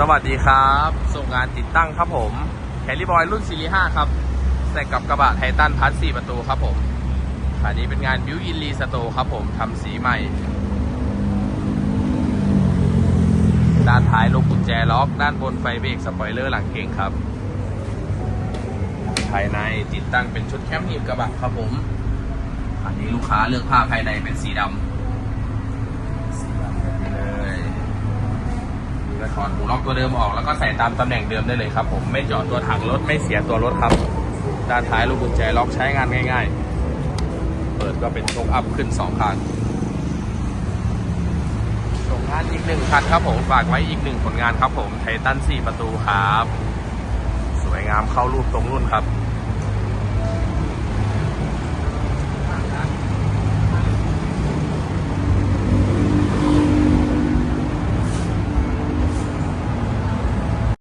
สวัสดีครับ ส่งงานติดตั้งครับผมแคลิบอยรุ่นซีรีส์5ครับแต่กับกระบะไททันพัท4ประตูครับผมอันนี้เป็นงานบิวอินรีสโตครับผมทำสีใหม่ ด้านท้ายลูกกุญแจล็อก ด้านบนไฟเบรกสปอยเลอร์หลังเก่งครับ ภายในติดตั้งเป็นชุดแคมป์หีบกระบะครับผม อันนี้ลูกค้าเลือกผ้าภายในเป็นสีดำ ถอดหูล็อกตัวเดิมออกแล้วก็ใส่ตามตำแหน่งเดิมได้เลยครับผมไม่จอดตัวถังรถไม่เสียตัวรถครับ ด้านท้ายลูกกุญแจล็อกใช้งานง่าย ๆ เปิดก็เป็นโชคอัพขึ้นสองข้างส่งงานอีกหนึ่งคันครับผมฝากไว้อีกหนึ่งผลงานครับผมไททัน4ประตูครับ สวยงามเข้ารูปตรงรุ่นครับ